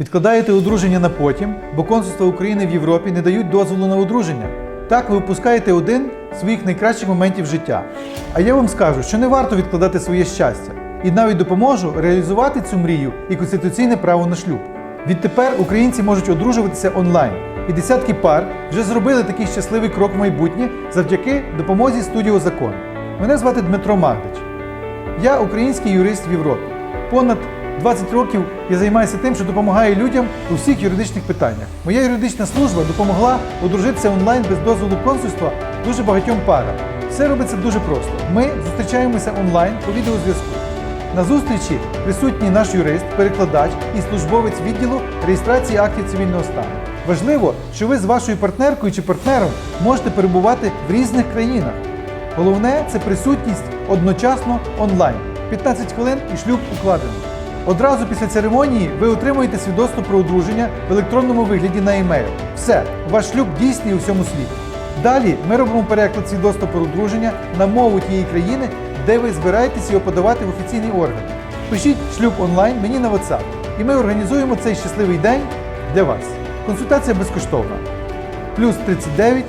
Відкладаєте одруження на потім, бо консульства України в Європі не дають дозволу на одруження. Так ви випускаєте один з своїх найкращих моментів життя. А я вам скажу, що не варто відкладати своє щастя, і навіть допоможу реалізувати цю мрію і конституційне право на шлюб. Відтепер українці можуть одружуватися онлайн, і десятки пар вже зробили такий щасливий крок в майбутнє завдяки допомозі студіо закон. Мене звати Дмитро Магдич. Я український юрист в Європі. Понад 20 років я займаюся тим, що допомагаю людям у всіх юридичних питаннях. Моя юридична служба допомогла одружитися онлайн без дозволу консульства дуже багатьом парам. Все робиться дуже просто. Ми зустрічаємося онлайн по відеозв'язку. На зустрічі присутній наш юрист, перекладач і службовець відділу реєстрації актів цивільного стану. Важливо, що ви з вашою партнеркою чи партнером можете перебувати в різних країнах. Головне це присутність одночасно онлайн. 15 хвилин і шлюб укладено. Одразу після церемонії ви отримуєте свідоцтво про одруження в електронному вигляді на емейл. Все, ваш шлюб дійсний у всьому світі. Далі ми робимо переклад свідоцтва про одруження на мову тієї країни, де ви збираєтесь його подавати в офіційний орган. Пишіть шлюб онлайн мені на WhatsApp, і ми організуємо цей щасливий день для вас. Консультація безкоштовна. Плюс 39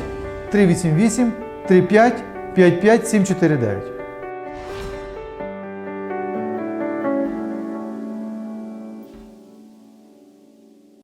388 35 55 749.